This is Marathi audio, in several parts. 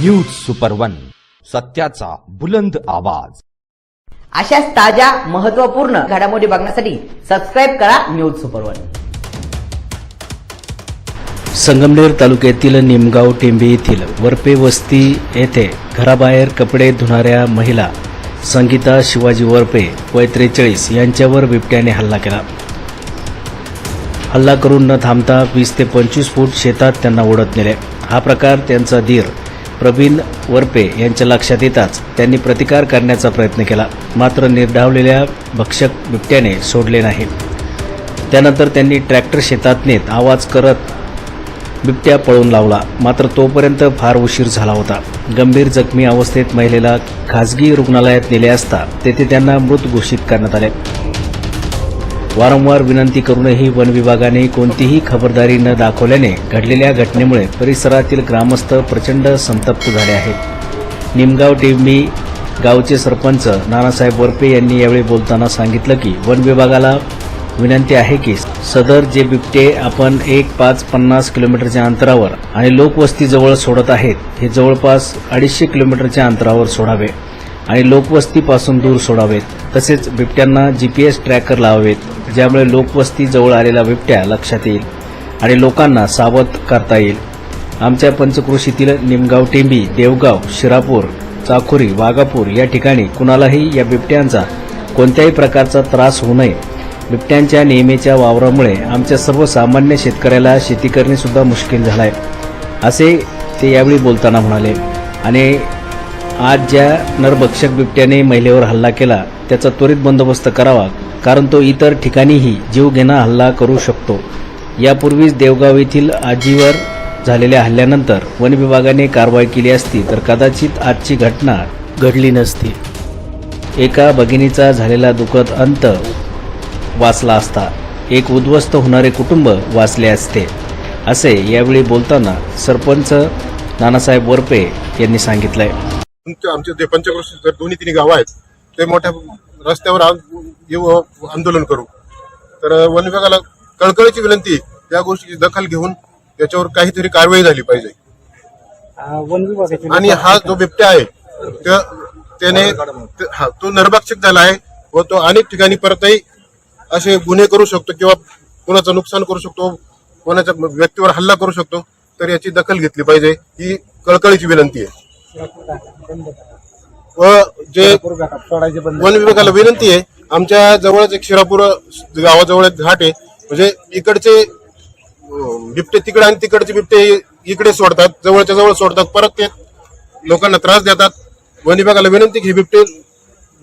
न्यूज सुपर वन सत्याचा बुलंद आवाज. अशाच ताज्या महत्त्वपूर्ण घडामोडी बघण्यासाठी सबस्क्राईब करा न्यूज सुपर वन संगमनेर तालुक्यातील निमगाव टेंबे येथील वरपे वस्ती येथे घराबाहेर कपडे धुणाऱ्या महिला संगीता शिवाजी वरपे वय त्रेचाळीस यांच्यावर बिबट्याने हल्ला केला. हल्ला करून न थांबता वीस ते पंचवीस फूट शेतात त्यांना ओढत नेले. हा प्रकार त्यांचा धीर प्रवीण वरपे यांच्या लक्षात येताच त्यांनी प्रतिकार करण्याचा प्रयत्न केला. मात्र निर्धावलेल्या भक्षक बिबट्याने सोडले नाही. त्यानंतर त्यांनी ट्रॅक्टर शेतात नेत आवाज करत बिबट्या पळून लावला. मात्र तोपर्यंत फार उशीर झाला होता. गंभीर जखमी अवस्थेत महिलेला खासगी रुग्णालयात नेले असता तेथे त्यांना मृत घोषित करण्यात आले. वारंवार विनंती करूनही वन विभागाने कोणतीही खबरदारी न दाखवल्याने घडलेल्या घटनेमुळे परिसरातील ग्रामस्थ प्रचंड संतप्त झाले आहेत. निमगाव टिंबी गावचे सरपंच नानासाहेब वरपे यांनी यावेळी बोलताना सांगितलं की वन विभागाला विनंती आहे की सदर जे बिबटे आपण एक पाच पन्नास किलोमीटरच्या अंतरावर आणि लोकवस्तीजवळ सोडत आहेत हे जवळपास अडीचशे किलोमीटरच्या अंतरावर सोडावे. आणि लोकवस्तीपासून दूर सोडावेत. तसेच बिबट्यांना जीपीएस ट्रॅकर लावावेत ज्यामुळे लोकवस्ती जवळ आलेला बिबट्या लक्षात येईल आणि लोकांना सावध करता येईल. आमच्या पंचकृषीतील निमगाव टेंबी देवगाव शिरापूर चाखोरी वाघापूर या ठिकाणी कुणालाही या बिबट्यांचा कोणत्याही प्रकारचा त्रास होऊ नये. बिबट्यांच्या नेहमीच्या वावरामुळे आमच्या सर्वसामान्य शेतकऱ्याला शेती करणे सुद्धा मुश्किल आहे असे ते यावेळी बोलताना म्हणाले. आणि आज ज्या नरभक्षक बिबट्याने महिलेवर हल्ला केला त्याचा त्वरित बंदोबस्त करावा कारण तो इतर ठिकाणीही जीवघेणा हल्ला करू शकतो. यापूर्वीच देवगाव येथील आजीवर झालेल्या हल्ल्यानंतर वन विभागाने कारवाई केली असती तर कदाचित आजची घटना घडली नसती. एका भगिनीचा झालेला दुःखद अंत वाचला असता. एक उद्ध्वस्त होणारे कुटुंब वाचले असते. असे यावेळी बोलताना सरपंच नानासाहेब वरपे यांनी सांगितलंय. आहे आमचे जे पंचक्रोशी जर दोन्ही तिन्ही गावं आहेत ते मोठ्या रस्त्यावर येऊ आंदोलन करू. तर वन विभागाला कळकळीची विनंती या गोष्टीची दखल घेऊन त्याच्यावर काहीतरी कारवाई झाली पाहिजे. आणि हा जो बिबट्या आहे त्या- त्याने ते- हा तो नरभक्षक झाला आहे व तो अनेक ठिकाणी परतही असे गुन्हे करू शकतो किंवा कोणाचं नुकसान करू शकतो कोणाच्या व्यक्तीवर हल्ला करू शकतो तर याची दखल घेतली पाहिजे ही कळकळीची विनंती आहे. व जे वन विभागाला विनंती आहे आमच्या जवळच एक शिरापूर गावाजवळ एक घाट आहे. म्हणजे इकडचे बिबटे तिकडे आणि तिकडचे बिबटे इकडे सोडतात जवळच्या जवळ सोडतात परत ते लोकांना त्रास देतात. वन विभागाला विनंती की हे बिबटे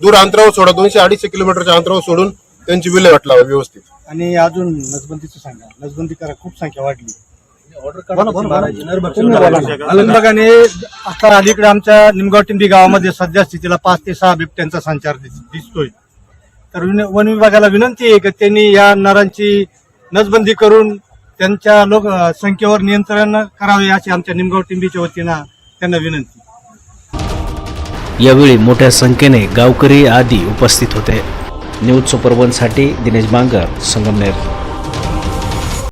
दूर अंतरावर सोडा दोनशे अडीचशे किलोमीटरच्या अंतरावर सोडून त्यांची विल्हेवाट लावा व्यवस्थित. आणि अजून नसबंदीचं सांगा. नसबंदी करा खूप संख्या वाढली. अलंबागाने आता अलीकडे आमच्या निमगाव टिंबी गावामध्ये सध्या स्थितीला पाच ते सहा बिबट्यांचा संचार दिस- दिसतोय. तर विन- विभागाला विनंती आहे की त्यांनी या नरांची नसबंदी करून त्यांच्या लोक संख्येवर नियंत्रण करावे अशी आमच्या निमगाव टिंबीच्या वतीनं त्यांना विनंती. यावेळी मोठ्या संख्येने गावकरी आदी उपस्थित होते. न्यूज सुपर वनसाठी दिनेश बांगर संगमनेर.